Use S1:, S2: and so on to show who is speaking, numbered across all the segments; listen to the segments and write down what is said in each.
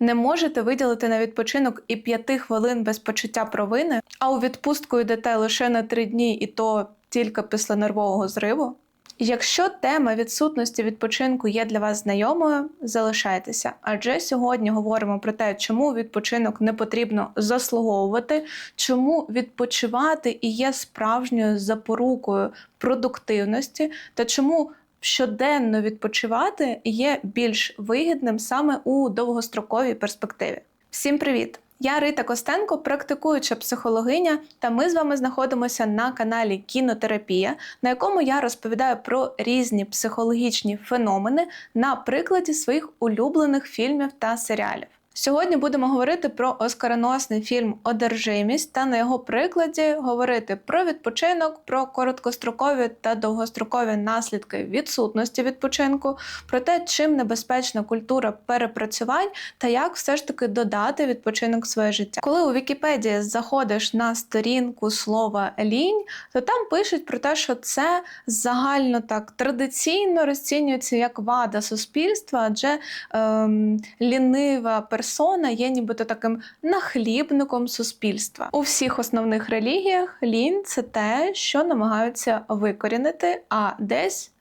S1: Не можете виділити на відпочинок і п'яти хвилин без почуття провини, а у відпустку йдете лише на три дні, і то тільки після нервового зриву. Якщо тема відсутності відпочинку є для вас знайомою, залишайтеся. Адже сьогодні говоримо про те, чому відпочинок не потрібно заслуговувати, чому відпочивати і є справжньою запорукою продуктивності, та чому щоденно відпочивати є більш вигідним саме у довгостроковій перспективі. Всім привіт! Я Рита Костенко, практикуюча психологиня, та ми з вами знаходимося на каналі Кінотерапія, на якому я розповідаю про різні психологічні феномени на прикладі своїх улюблених фільмів та серіалів. Сьогодні будемо говорити про оскароносний фільм Одержимість та на його прикладі говорити про відпочинок, про короткострокові та довгострокові наслідки відсутності відпочинку, про те, чим небезпечна культура перепрацювань та як все ж таки додати відпочинок в своє життя. Коли у Вікіпедії заходиш на сторінку слова лінь, то там пишуть про те, що це загально так традиційно розцінюється як вада суспільства, адже ем, лінива персона є нібито таким нахлібником суспільства. У всіх основних релігіях лінь це те, що намагаються викорінити, а десь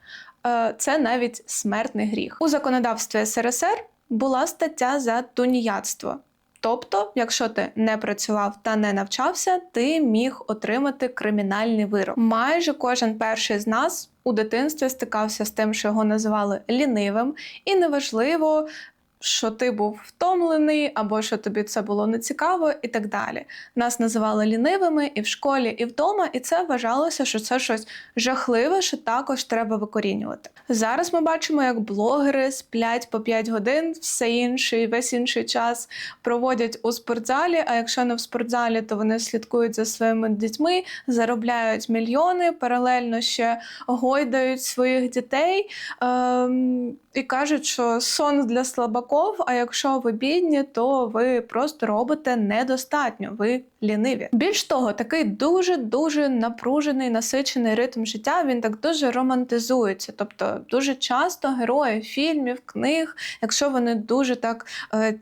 S1: е, це навіть смертний гріх. У законодавстві СРСР була стаття за туніяцтво. Тобто, якщо ти не працював та не навчався, ти міг отримати кримінальний вирок. Майже кожен перший з нас у дитинстві стикався з тим, що його називали лінивим, і неважливо, що ти був втомлений, або що тобі це було нецікаво, і так далі. Нас називали лінивими і в школі, і вдома, і це вважалося, що це щось жахливе, що також треба викорінювати. Зараз ми бачимо, як блогери сплять по 5 годин, все інший, весь інший час проводять у спортзалі. А якщо не в спортзалі, то вони слідкують за своїми дітьми, заробляють мільйони, паралельно ще гойдають своїх дітей ем, і кажуть, що сон для слабаків, а якщо ви бідні, то ви просто робите недостатньо, ви ліниві. Більш того, такий дуже дуже напружений, насичений ритм життя. Він так дуже романтизується. Тобто, дуже часто герої фільмів, книг, якщо вони дуже так е,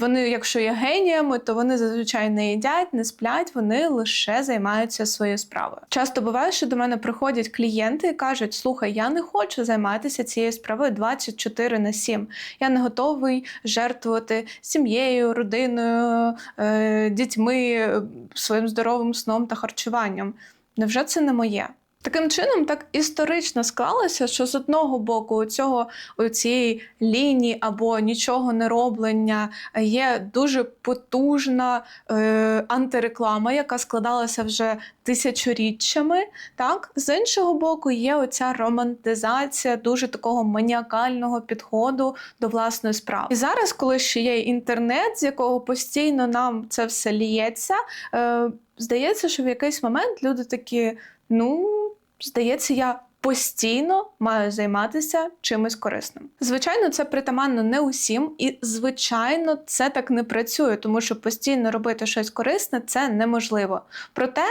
S1: вони, якщо є геніями, то вони зазвичай не їдять, не сплять, вони лише займаються своєю справою. Часто буває, що до мене приходять клієнти і кажуть: слухай, я не хочу займатися цією справою 24 на 7. Я не готовий жертвувати сім'єю, родиною, е, дітьми, своїм здоровим сном та харчуванням. Невже це не моє? Таким чином, так історично склалося, що з одного боку у цього цієї лінії або нічого не роблення є дуже потужна е, антиреклама, яка складалася вже тисячоріччями. Так, з іншого боку, є оця романтизація дуже такого маніакального підходу до власної справи. І зараз, коли ще є інтернет, з якого постійно нам це все ліється, е, здається, що в якийсь момент люди такі, ну. Здається, я постійно маю займатися чимось корисним. Звичайно, це притаманно не усім, і звичайно, це так не працює, тому що постійно робити щось корисне це неможливо. Проте.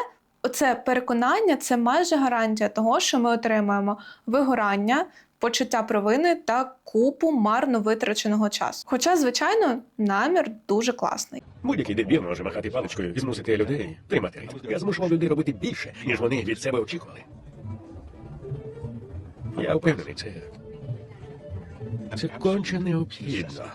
S1: Оце переконання це майже гарантія того, що ми отримаємо вигорання, почуття провини та купу марно витраченого часу. Хоча, звичайно, намір дуже класний.
S2: Будь-який дебіл може махати паличкою і змусити людей тримати ритм. Я змушував людей робити більше, ніж вони від себе очікували. Я впевнений, це. Це конче необхідно.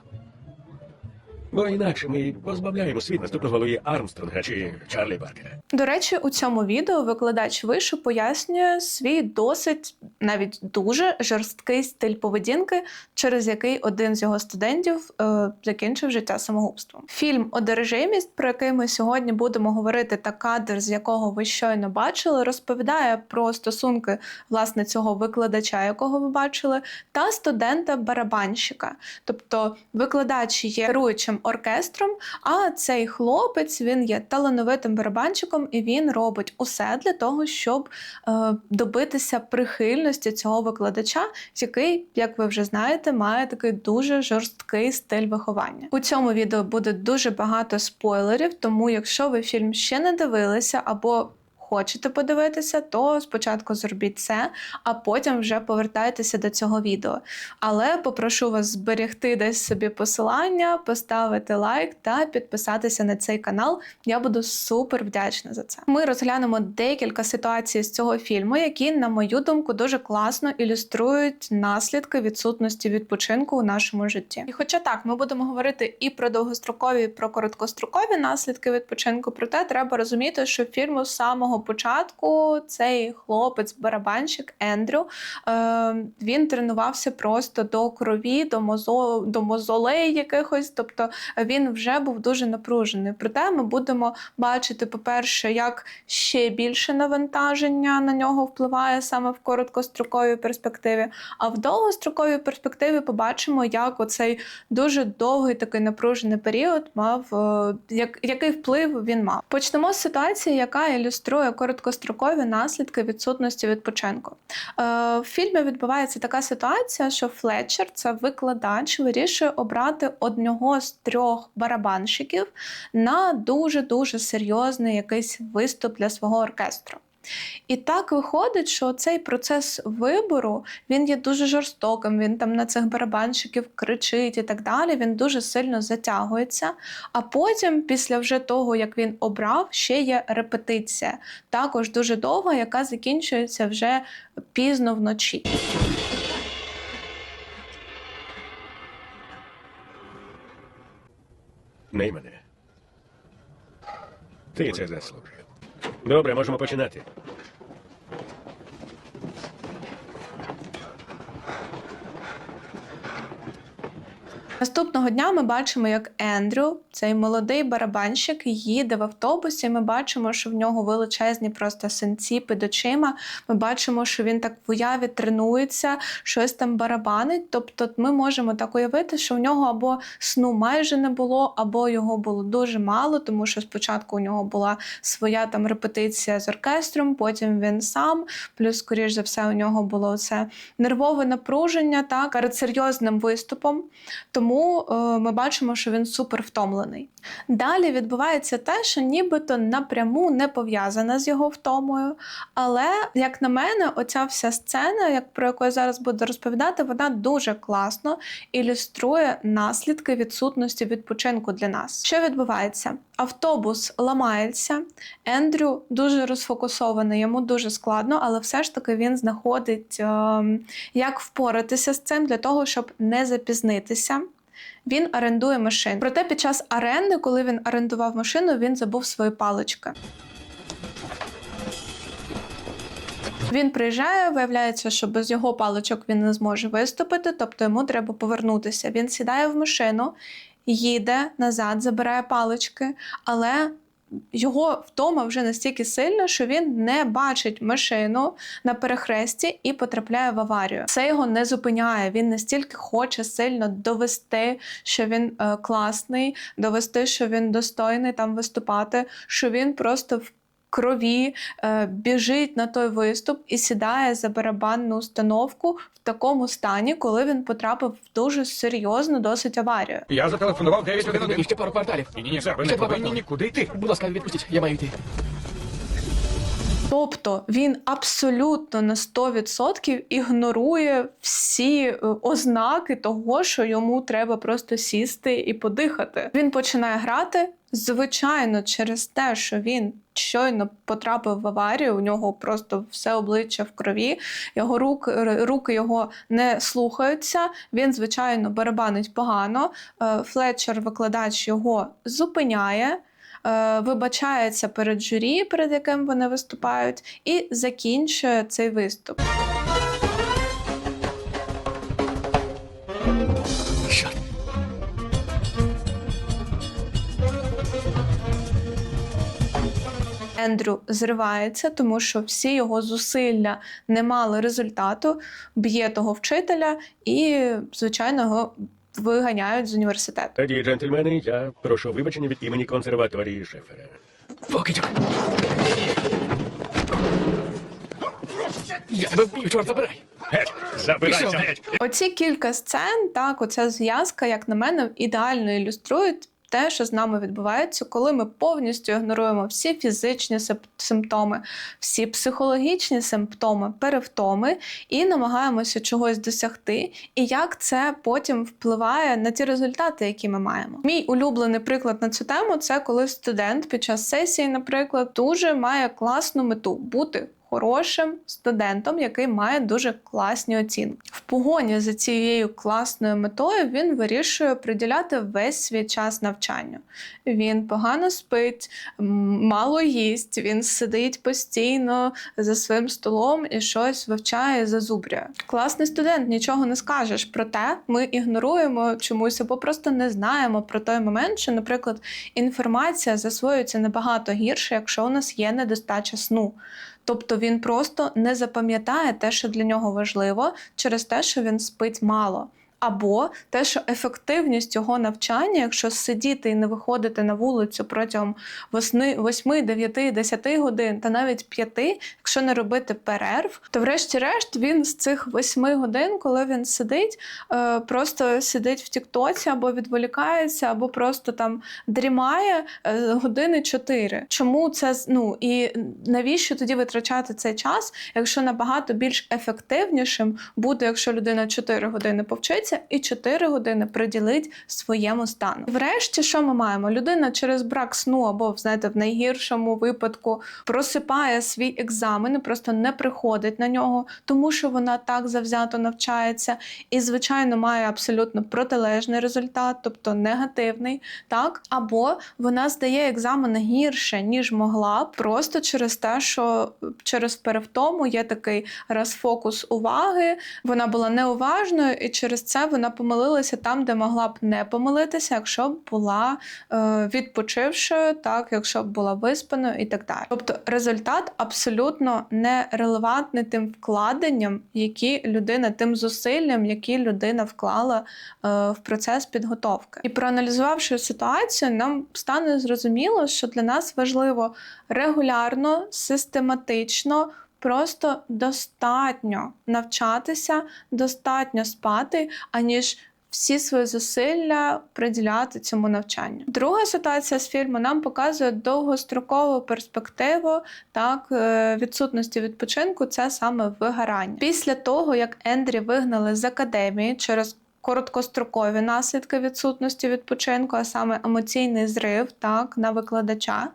S2: Бо інакше ми позбавляємо світ наступного Луї Армстронга чи Чарлі Баркера.
S1: До речі, у цьому відео викладач вишу пояснює свій досить навіть дуже жорсткий стиль поведінки, через який один з його студентів е, закінчив життя самогубством. Фільм Одержимість, про який ми сьогодні будемо говорити, та кадр, з якого ви щойно бачили, розповідає про стосунки власне цього викладача, якого ви бачили, та студента-барабанщика. Тобто викладач є керуючим оркестром, а цей хлопець він є талановитим барабанщиком, і він робить усе для того, щоб е, добитися прихильності цього викладача, який, як ви вже знаєте, має такий дуже жорсткий стиль виховання. У цьому відео буде дуже багато спойлерів, тому якщо ви фільм ще не дивилися або хочете подивитися, то спочатку зробіть це, а потім вже повертайтеся до цього відео. Але попрошу вас зберегти десь собі посилання, поставити лайк та підписатися на цей канал. Я буду супер вдячна за це. Ми розглянемо декілька ситуацій з цього фільму, які, на мою думку, дуже класно ілюструють наслідки відсутності відпочинку у нашому житті. І хоча так, ми будемо говорити і про довгострокові, і про короткострокові наслідки відпочинку, проте треба розуміти, що фільму з самого початку цей хлопець-барабанщик Ендрю е, він тренувався просто до крові, до мозо, до мозолей якихось. Тобто він вже був дуже напружений. Проте ми будемо бачити, по-перше, як ще більше навантаження на нього впливає саме в короткостроковій перспективі. А в довгостроковій перспективі побачимо, як оцей дуже довгий такий напружений період мав е, як, який вплив він мав. Почнемо з ситуації, яка ілюструє короткострокові наслідки відсутності відпочинку. Е, в фільмі відбувається така ситуація, що Флетчер, це викладач, вирішує обрати одного з трьох барабанщиків на дуже дуже серйозний якийсь виступ для свого оркестру. І так виходить, що цей процес вибору він є дуже жорстоким. Він там на цих барабанщиків кричить і так далі. Він дуже сильно затягується. А потім, після вже того, як він обрав, ще є репетиція, також дуже довга, яка закінчується вже пізно вночі.
S2: Не мене. Ти це заслужив. Добре, можемо починати.
S1: Наступного дня ми бачимо, як Ендрю, цей молодий барабанщик, їде в автобусі. Ми бачимо, що в нього величезні просто синці під очима. Ми бачимо, що він так в уяві тренується, щось там барабанить. Тобто, ми можемо так уявити, що в нього або сну майже не було, або його було дуже мало, тому що спочатку у нього була своя там репетиція з оркестром, потім він сам. Плюс, скоріш за все, у нього було це нервове напруження так перед серйозним виступом. Тому е, ми бачимо, що він супер втомлений. Далі відбувається те, що нібито напряму не пов'язане з його втомою. Але, як на мене, оця вся сцена, як про яку я зараз буду розповідати, вона дуже класно ілюструє наслідки відсутності відпочинку для нас. Що відбувається? Автобус ламається, Ендрю дуже розфокусований, йому дуже складно, але все ж таки він знаходить, ем, як впоратися з цим для того, щоб не запізнитися. Він орендує машину. Проте під час оренди, коли він орендував машину, він забув свої палички. Він приїжджає, виявляється, що без його паличок він не зможе виступити, тобто йому треба повернутися. Він сідає в машину, їде назад, забирає палички, але його втома вже настільки сильна, що він не бачить машину на перехресті і потрапляє в аварію. Це його не зупиняє. Він настільки хоче сильно довести, що він е, класний, довести, що він достойний там виступати, що він просто в крові е, біжить на той виступ і сідає за барабанну установку в такому стані, коли він потрапив в дуже серйозну досить аварію.
S3: Я зателефонував 911.
S4: І ще пару кварталів.
S3: Ні, ні, ні, сер, ви
S4: Ще
S3: не
S4: два
S3: повинні
S4: квартали.
S3: нікуди йти.
S4: Будь ласка, відпустіть, я маю йти.
S1: Тобто він абсолютно на 100% ігнорує всі е, ознаки того, що йому треба просто сісти і подихати. Він починає грати. Звичайно, через те, що він щойно потрапив в аварію, у нього просто все обличчя в крові, його рук, руки його не слухаються. Він, звичайно, барабанить погано. Е, Флетчер, викладач, його зупиняє е, вибачається перед журі, перед яким вони виступають, і закінчує цей виступ. Ендрю зривається, тому що всі його зусилля не мали результату, б'є того вчителя і, звичайно, його виганяють з університету.
S2: Тоді, джентльмени, я прошу вибачення від імені консерваторії Шефера.
S4: Покидьок. Я тебе вб'ю, чорт забирай.
S2: Геть! Забирайся геть!
S1: Оці кілька сцен, так, оця зв'язка, як на мене, ідеально ілюструють те, що з нами відбувається, коли ми повністю ігноруємо всі фізичні симп- симптоми, всі психологічні симптоми, перевтоми і намагаємося чогось досягти, і як це потім впливає на ті результати, які ми маємо. Мій улюблений приклад на цю тему це коли студент під час сесії, наприклад, дуже має класну мету бути. Хорошим студентом, який має дуже класні оцінки. В погоні за цією класною метою він вирішує приділяти весь свій час навчанню. Він погано спить, мало їсть, він сидить постійно за своїм столом і щось вивчає, зазубрює. Класний студент, нічого не скажеш. Проте ми ігноруємо чомусь або просто не знаємо про той момент, що, наприклад, інформація засвоюється набагато гірше, якщо у нас є недостача сну. Тобто він просто не запам'ятає те, що для нього важливо, через те, що він спить мало. Або те, що ефективність його навчання, якщо сидіти і не виходити на вулицю протягом 8, 9, 10 годин та навіть 5, якщо не робити перерв, то врешті-решт він з цих 8 годин, коли він сидить, е, просто сидить в Тіктоці або відволікається, або просто там дрімає е, години 4. Чому це ну і навіщо тоді витрачати цей час, якщо набагато більш ефективнішим буде, якщо людина 4 години повчиться і 4 години приділить своєму стану. Врешті, що ми маємо? Людина через брак сну або знаєте, в найгіршому випадку просипає свій екзамен, і просто не приходить на нього, тому що вона так завзято навчається, і звичайно має абсолютно протилежний результат, тобто негативний, так або вона здає екзамен гірше ніж могла, просто через те, що через перевтому є такий розфокус уваги. Вона була неуважною, і через це вона помилилася там, де могла б не помилитися, якщо б була е, відпочившою, так якщо б була виспаною і так далі. Тобто результат абсолютно не релевантний тим вкладенням, які людина, тим зусиллям, які людина вклала е, в процес підготовки. І проаналізувавши ситуацію, нам стане зрозуміло, що для нас важливо регулярно, систематично. Просто достатньо навчатися, достатньо спати, аніж всі свої зусилля приділяти цьому навчанню. Друга ситуація з фільму нам показує довгострокову перспективу так е, відсутності відпочинку. Це саме вигорання. Після того як Ендрі вигнали з академії через Короткострокові наслідки відсутності відпочинку, а саме емоційний зрив так, на викладача,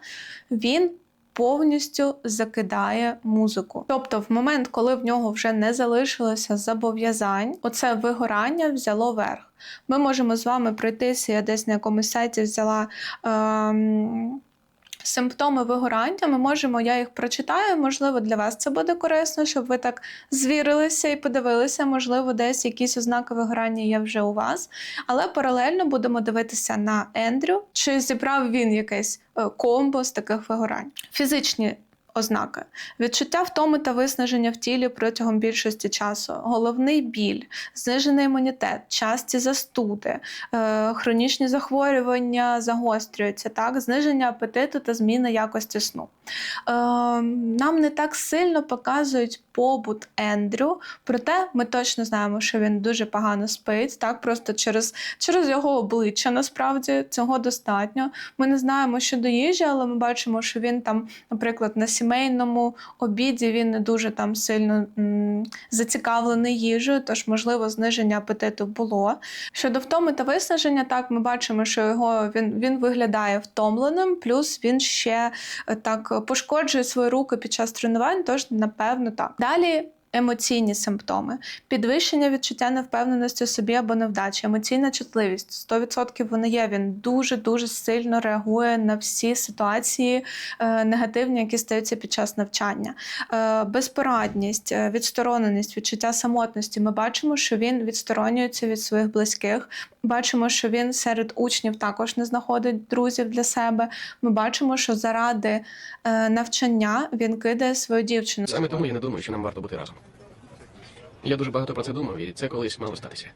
S1: він повністю закидає музику. Тобто, в момент, коли в нього вже не залишилося зобов'язань, оце вигорання взяло верх. Ми можемо з вами пройтися. Я десь на якомусь сайті взяла. Ем... Симптоми вигорання, ми можемо, я їх прочитаю, можливо, для вас це буде корисно, щоб ви так звірилися і подивилися, можливо, десь якісь ознаки вигорання є вже у вас. Але паралельно будемо дивитися на Ендрю, чи зібрав він якесь е, комбо з таких вигорань. Фізичні ознаки: відчуття втоми та виснаження в тілі протягом більшості часу, головний біль, знижений імунітет, часті застуди, е, хронічні захворювання загострюються, так, зниження апетиту та зміна якості сну. Е, нам не так сильно показують побут Ендрю, проте ми точно знаємо, що він дуже погано спить, так, просто через, через його обличчя насправді цього достатньо. Ми не знаємо щодо їжі, але ми бачимо, що він там, наприклад, на сімейному обіді він не дуже там сильно м, зацікавлений їжею, тож, можливо, зниження апетиту було. Щодо втоми та виснаження, так ми бачимо, що його він, він виглядає втомленим, плюс він ще е, так пошкоджує свої руки під час тренувань, тож напевно так. Далі. Емоційні симптоми, підвищення відчуття невпевненості в собі або невдачі, емоційна чутливість 100% вона є. Він дуже дуже сильно реагує на всі ситуації е, негативні, які стаються під час навчання. Е, безпорадність, е, відстороненість, відчуття самотності. Ми бачимо, що він відсторонюється від своїх близьких. Бачимо, що він серед учнів також не знаходить друзів для себе. Ми бачимо, що заради е, навчання він кидає свою дівчину.
S4: Саме тому я не думаю, що нам варто бути разом. Я дуже багато про це думав, і це колись мало статися.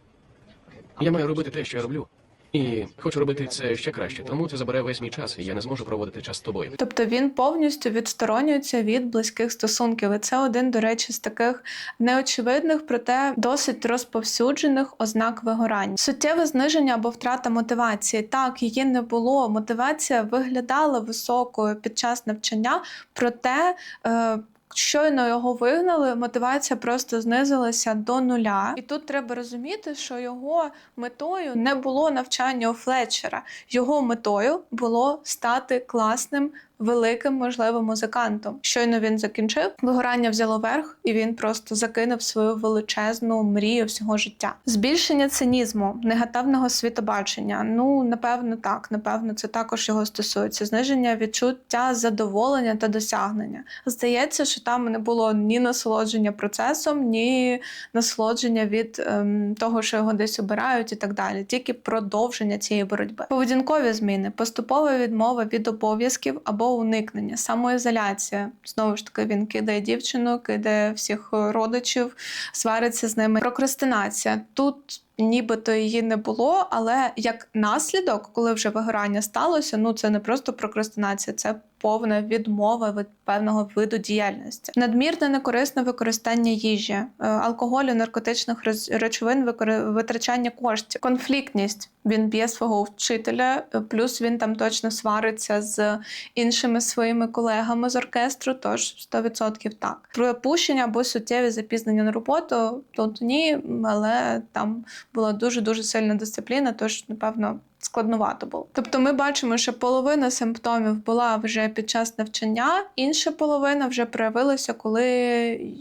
S4: Я маю робити те, що я роблю, І хочу робити це ще краще, тому це забере весь мій час, і я не зможу проводити час з тобою.
S1: Тобто він повністю відсторонюється від близьких стосунків. І це один, до речі, з таких неочевидних, проте досить розповсюджених ознак вигорання. Суттєве зниження або втрата мотивації. Так, її не було. Мотивація виглядала високою під час навчання, проте. Е, Щойно його вигнали, мотивація просто знизилася до нуля. І тут треба розуміти, що його метою не було навчання у Флетчера. Його метою було стати класним, великим, можливо, музикантом. Щойно він закінчив, вигорання взяло верх, і він просто закинув свою величезну мрію всього життя. Збільшення цинізму, негативного світобачення. Ну, напевно, так. Напевно, це також його стосується. Зниження відчуття задоволення та досягнення. Здається, що там не було ні насолодження процесом, ні насолодження від ем, того, що його десь обирають, і так далі. Тільки продовження цієї боротьби. Поведінкові зміни, поступова відмова від обов'язків або уникнення, самоізоляція. Знову ж таки, він кидає дівчину, кидає всіх родичів, свариться з ними. Прокрастинація тут. Нібито її не було, але як наслідок, коли вже вигорання сталося, ну це не просто прокрастинація, це повна відмова від певного виду діяльності. Надмірне некорисне використання їжі, е, алкоголю, наркотичних речовин, витрачання коштів, конфліктність. Він б'є свого вчителя, е, плюс він там точно свариться з іншими своїми колегами з оркестру, тож 100% так. Пропущення або суттєві запізнення на роботу, тут ні, але там була дуже дуже сильна дисципліна, тож напевно. Складновато було. Тобто ми бачимо, що половина симптомів була вже під час навчання, інша половина вже проявилася, коли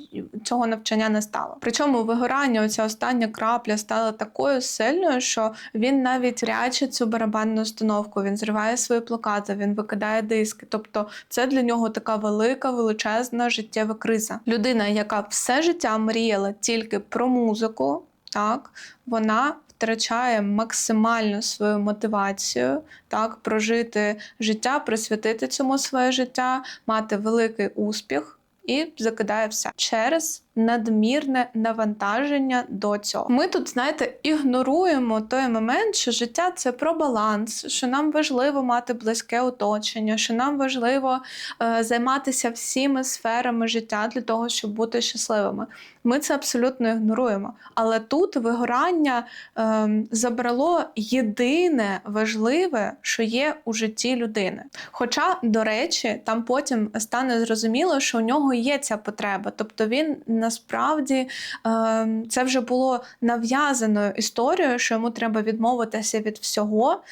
S1: цього навчання не стало. Причому вигорання, оця остання крапля стала такою сильною, що він навіть ряче цю барабанну установку, він зриває свої плакати, він викидає диски. Тобто, це для нього така велика, величезна життєва криза. Людина, яка все життя мріяла тільки про музику, так вона втрачає максимально свою мотивацію, так прожити життя, присвятити цьому своє життя, мати великий успіх. І закидає все через надмірне навантаження до цього. Ми тут, знаєте, ігноруємо той момент, що життя це про баланс, що нам важливо мати близьке оточення, що нам важливо е, займатися всіми сферами життя для того, щоб бути щасливими. Ми це абсолютно ігноруємо. Але тут вигорання е, забрало єдине важливе, що є у житті людини. Хоча, до речі, там потім стане зрозуміло, що у нього є ця потреба. Тобто він насправді е, це вже було нав'язаною історією, що йому треба відмовитися від всього е,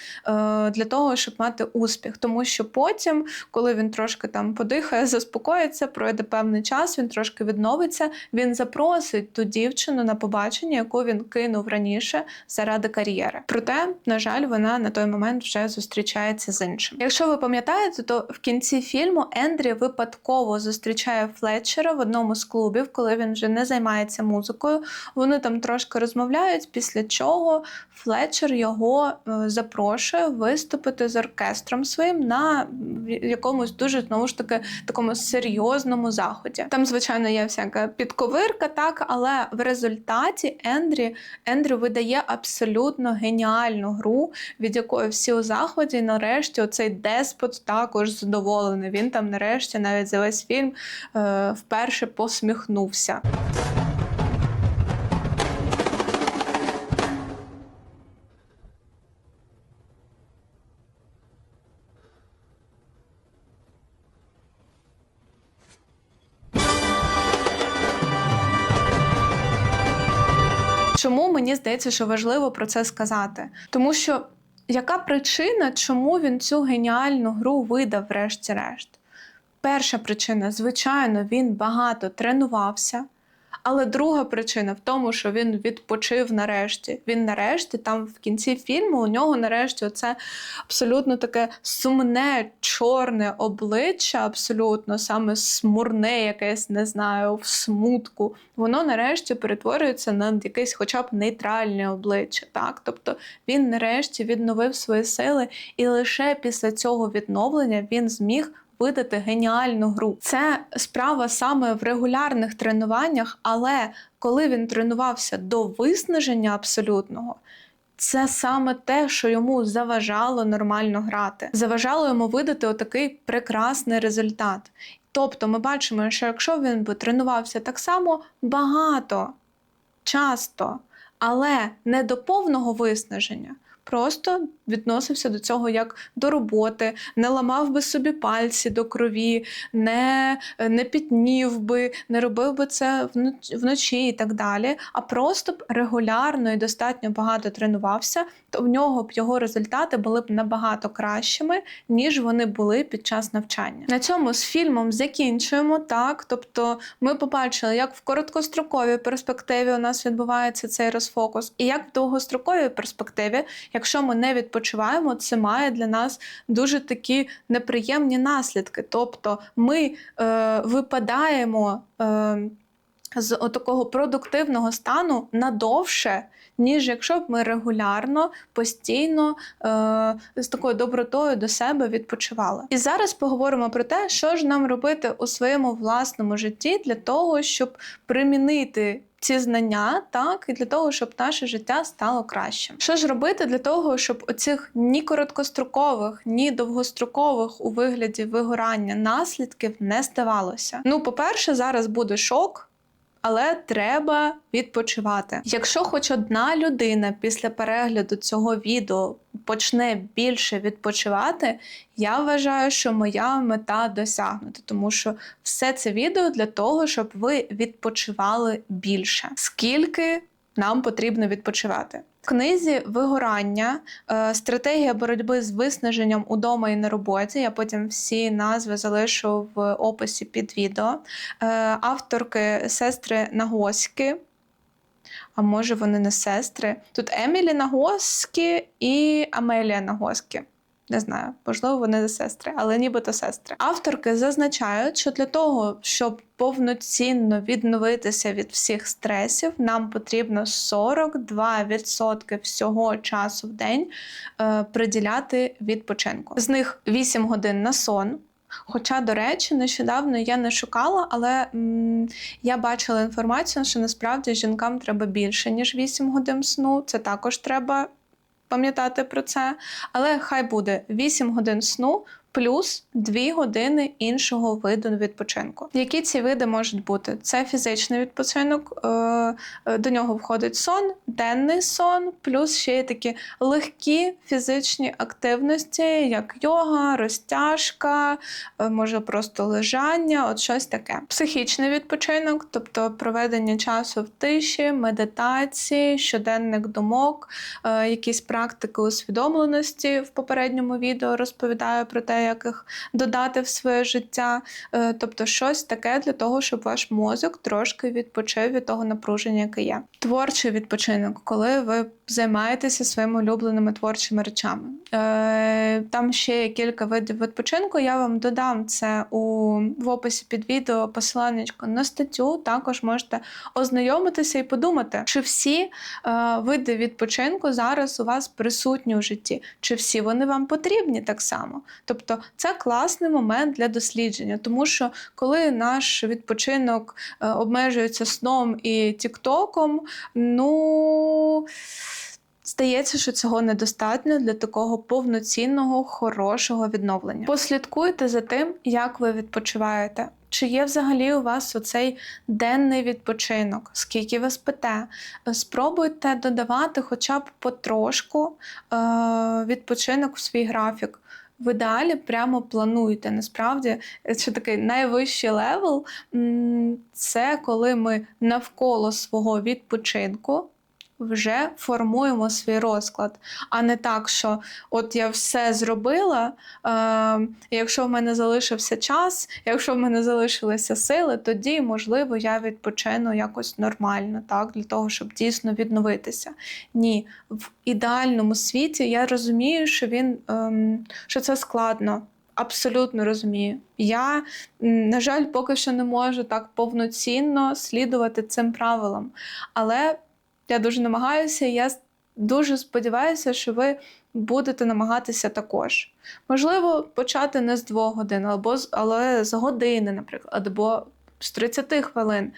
S1: для того, щоб мати успіх. Тому що потім, коли він трошки там подихає, заспокоїться, пройде певний час, він трошки відновиться. Він запросить ту дівчину на побачення, яку він кинув раніше заради кар'єри. Проте, на жаль, вона на той момент вже зустрічається з іншим. Якщо ви пам'ятаєте, то в кінці фільму Ендрі випадково зустрічає Флетчера в одному з клубів, коли він вже не займається музикою. Вони там трошки розмовляють, після чого Флетчер його е, запрошує виступити з оркестром своїм на якомусь дуже знову ж таки такому серйозному заході. Там, звичайно, є всяка підковирка, так, але в результаті Ендрі Ендрю видає абсолютно геніальну гру, від якої всі у заході, нарешті, оцей деспот також задоволений. Він там, нарешті, навіть за весь фільм е, вперше посміхнувся. Чому мені здається, що важливо про це сказати? Тому що яка причина, чому він цю геніальну гру видав, врешті-решт? Перша причина, звичайно, він багато тренувався. Але друга причина в тому, що він відпочив нарешті. Він нарешті, там в кінці фільму, у нього нарешті оце абсолютно таке сумне, чорне обличчя, абсолютно саме смурне, якесь, не знаю, в смутку. Воно нарешті перетворюється на якесь хоча б нейтральне обличчя. Так? Тобто він нарешті відновив свої сили, і лише після цього відновлення він зміг видати геніальну гру. Це справа саме в регулярних тренуваннях, але коли він тренувався до виснаження абсолютного, це саме те, що йому заважало нормально грати, заважало йому видати отакий прекрасний результат. Тобто ми бачимо, що якщо він би тренувався так само багато, часто, але не до повного виснаження. Просто відносився до цього як до роботи, не ламав би собі пальці до крові, не, не пітнів би, не робив би це вночі і так далі. А просто б регулярно і достатньо багато тренувався, то в нього б його результати були б набагато кращими, ніж вони були під час навчання. На цьому з фільмом закінчуємо так. Тобто, ми побачили, як в короткостроковій перспективі у нас відбувається цей розфокус, і як в довгостроковій перспективі, якщо ми не відпочиваємо, це має для нас дуже такі неприємні наслідки. Тобто, ми е, випадаємо. Е, з такого продуктивного стану надовше, ніж якщо б ми регулярно, постійно е, з такою добротою до себе відпочивали. І зараз поговоримо про те, що ж нам робити у своєму власному житті для того, щоб примінити. Ці знання, так, і для того, щоб наше життя стало кращим. Що ж робити для того, щоб оцих ні короткострокових, ні довгострокових у вигляді вигорання наслідків не ставалося? Ну, по-перше, зараз буде шок, але треба відпочивати. Якщо хоч одна людина після перегляду цього відео почне більше відпочивати, я вважаю, що моя мета досягнута, тому що все це відео для того, щоб ви відпочивали більше. Скільки нам потрібно відпочивати? Книзі вигорання, е, стратегія боротьби з виснаженням удома і на роботі. Я потім всі назви залишу в описі під відео. Е, авторки сестри Нагоськи. А може вони не сестри? Тут Емілі Нагоски і Амелія Нагоски. Не знаю, можливо, вони не сестри, але нібито сестри. Авторки зазначають, що для того, щоб повноцінно відновитися від всіх стресів, нам потрібно 42% всього часу в день е, приділяти відпочинку. З них 8 годин на сон. Хоча, до речі, нещодавно я не шукала, але м, я бачила інформацію, що насправді жінкам треба більше, ніж 8 годин сну. Це також треба пам'ятати про це. Але хай буде 8 годин сну плюс 2 години іншого виду відпочинку. Які ці види можуть бути? Це фізичний відпочинок, е, е, до нього входить сон, денний сон, плюс ще є такі легкі фізичні активності, як йога, розтяжка, е, може просто лежання, от щось таке. Психічний відпочинок, тобто проведення часу в тиші, медитації, щоденник думок, якісь практики усвідомленості в попередньому відео розповідаю про те, як їх додати в своє життя. Е, Тобто щось таке для того, щоб ваш мозок трошки відпочив від того напруження, яке є. Творчий відпочинок, коли ви займаєтеся своїми улюбленими творчими речами. Е, Там ще є кілька видів відпочинку. Я вам додам це у в описі під відео посиланнячко на статтю. Також можете ознайомитися і подумати, чи всі е, види відпочинку зараз у вас присутні у житті, чи всі вони вам потрібні так само. Тобто це класний момент для дослідження, тому що коли наш відпочинок е, обмежується сном і тіктоком, ну. Здається, що цього недостатньо для такого повноцінного, хорошого відновлення. Послідкуйте за тим, як ви відпочиваєте. Чи є взагалі у вас оцей денний відпочинок? Скільки ви спите? Е, Спробуйте додавати хоча б потрошку е, відпочинок в свій графік. В ідеалі прямо плануйте. Насправді, це що такий найвищий левел це коли ми навколо свого відпочинку вже формуємо свій розклад, а не так, що от я все зробила. Е, якщо в мене залишився час, якщо в мене залишилися сили, тоді, можливо, я відпочину якось нормально, так, для того, щоб дійсно відновитися. Ні, в ідеальному світі я розумію, що він ем, що це складно. Абсолютно розумію. Я, на жаль, поки що не можу так повноцінно слідувати цим правилам. Але я дуже намагаюся, я дуже сподіваюся, що ви будете намагатися також. Можливо, почати не з двох годин, або з, але з години, наприклад, або з 30 хвилин.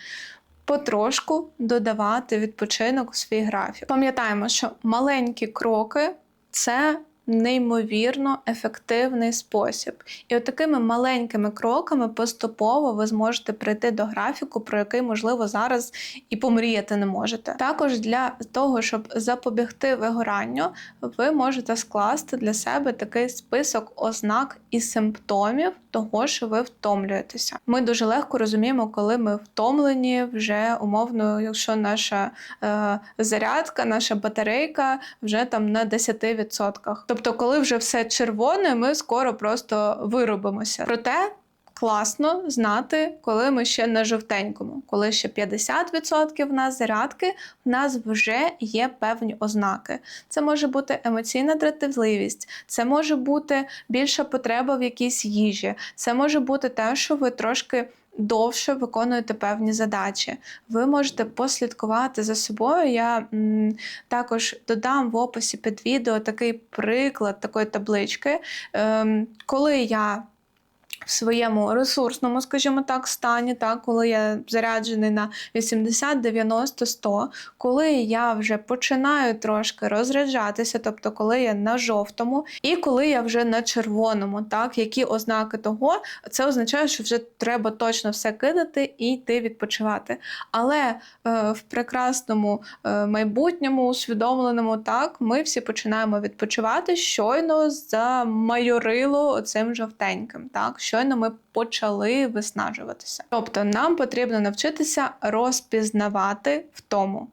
S1: потрошку додавати відпочинок у свій графік. Пам'ятаємо, що маленькі кроки це неймовірно ефективний спосіб. І от такими маленькими кроками поступово ви зможете прийти до графіку, про який, можливо, зараз і помріяти не можете. Також для того, щоб запобігти вигоранню, ви можете скласти для себе такий список ознак і симптомів того, що ви втомлюєтеся. Ми дуже легко розуміємо, коли ми втомлені, вже умовно, якщо наша е, зарядка, наша батарейка вже там на 10%. Тобто, коли вже все червоне, ми скоро просто виробимося. Проте класно знати, коли ми ще на жовтенькому, коли ще 50% в нас зарядки, в нас вже є певні ознаки. Це може бути емоційна дратівливість, це може бути більша потреба в якійсь їжі, це може бути те, що ви трошки. Довше виконуєте певні задачі. Ви можете послідкувати за собою. Я м, також додам в описі під відео такий приклад такої таблички. Ем, коли я в своєму ресурсному, скажімо так, стані, так, коли я заряджений на 80, 90, 100, коли я вже починаю трошки розряджатися, тобто коли я на жовтому, і коли я вже на червоному, так, які ознаки того, це означає, що вже треба точно все кидати і йти відпочивати. Але е, в прекрасному е, майбутньому, усвідомленому, так, ми всі починаємо відпочивати щойно замайорило оцим жовтеньким. Так, щойно ми почали виснажуватися. Тобто нам потрібно навчитися розпізнавати втому.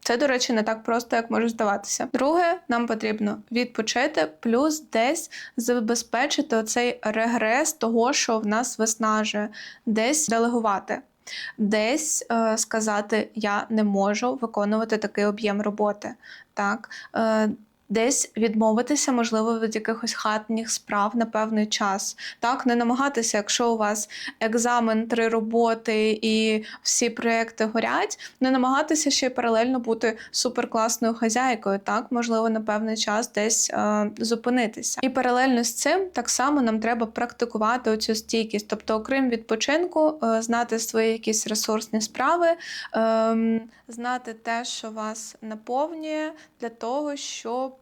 S1: Це, до речі, не так просто, як може здаватися. Друге, нам потрібно відпочити, плюс десь забезпечити оцей регрес того, що в нас виснажує, десь делегувати. Десь е, сказати я не можу виконувати такий об'єм роботи. Так? Е, Десь відмовитися, можливо, від якихось хатніх справ на певний час. Так, не намагатися, якщо у вас екзамен, три роботи і всі проекти горять, не намагатися ще й паралельно бути суперкласною хазяйкою. Так, можливо, на певний час десь е, зупинитися. І паралельно з цим так само нам треба практикувати оцю стійкість, тобто, окрім відпочинку, е, знати свої якісь ресурсні справи, е, знати те, що вас наповнює, для того, щоб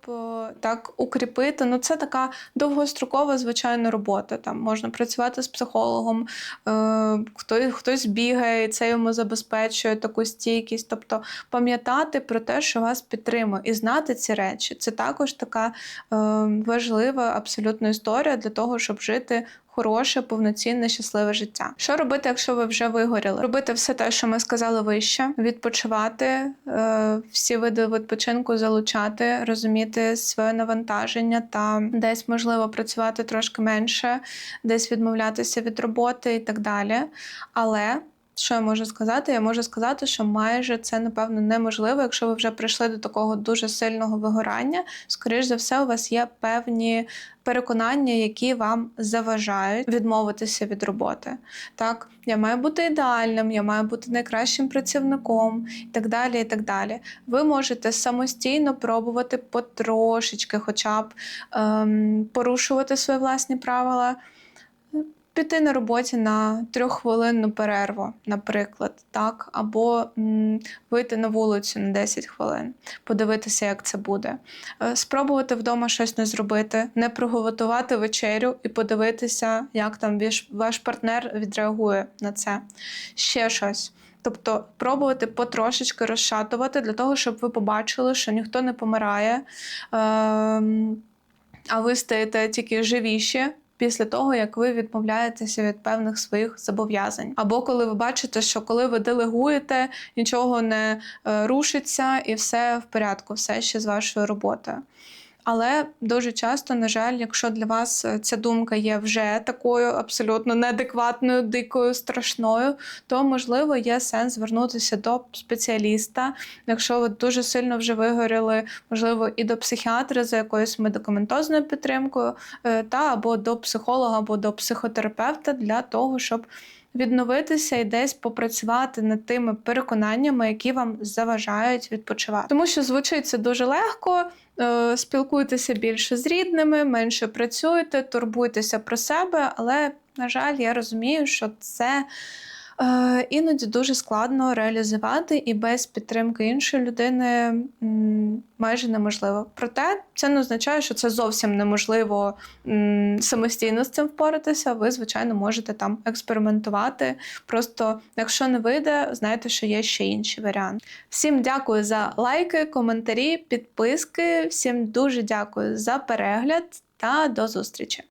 S1: так укріпити. Ну, це така довгострокова, звичайна робота. Там можна працювати з психологом, е, хтось, хтось бігає, це йому забезпечує таку стійкість. Тобто пам'ятати про те, що вас підтримує, і знати ці речі. Це також така е, важлива абсолютно історія для того, щоб жити. Хороше, повноцінне, щасливе життя. Що робити, якщо ви вже вигоріли? Робити все те, що ми сказали вище, відпочивати, е, всі види відпочинку залучати, розуміти своє навантаження та десь можливо працювати трошки менше, десь відмовлятися від роботи і так далі. Але що я можу сказати? Я можу сказати, що майже це напевно неможливо, якщо ви вже прийшли до такого дуже сильного вигорання. Скоріш за все, у вас є певні переконання, які вам заважають відмовитися від роботи. Так, я маю бути ідеальним, я маю бути найкращим працівником і так далі. і так далі. Ви можете самостійно пробувати потрошечки, хоча б ем, порушувати свої власні правила. Піти на роботі на трьоххвилинну перерву, наприклад, так, або м, вийти на вулицю на 10 хвилин, подивитися, як це буде. Е, Спробувати вдома щось не зробити, не приготувати вечерю і подивитися, як там ваш, партнер відреагує на це. Ще щось. Тобто пробувати потрошечки розшатувати для того, щоб ви побачили, що ніхто не помирає, ем, а ви стаєте тільки живіші після того, як ви відмовляєтеся від певних своїх зобов'язань. Або коли ви бачите, що коли ви делегуєте, нічого не е, рушиться і все в порядку, все ще з вашою роботою. Але дуже часто, на жаль, якщо для вас е, ця думка є вже такою абсолютно неадекватною, дикою, страшною, то можливо є сенс звернутися до спеціаліста, якщо ви дуже сильно вже вигоріли, можливо, і до психіатра за якоюсь медикаментозною підтримкою, е, та або до психолога, або до психотерапевта для того, щоб відновитися і десь попрацювати над тими переконаннями, які вам заважають відпочивати. Тому що звучить це дуже легко. Е, Спілкуйтеся більше з рідними, менше працюйте, турбуйтеся про себе, але, на жаль, я розумію, що це іноді дуже складно реалізувати, і без підтримки іншої людини майже неможливо. Проте це не означає, що це зовсім неможливо самостійно з цим впоратися. Ви, звичайно, можете там експериментувати. Просто якщо не вийде, знайте, що є ще інші варіанти. Всім дякую за лайки, коментарі, підписки. Всім дуже дякую за перегляд та до зустрічі!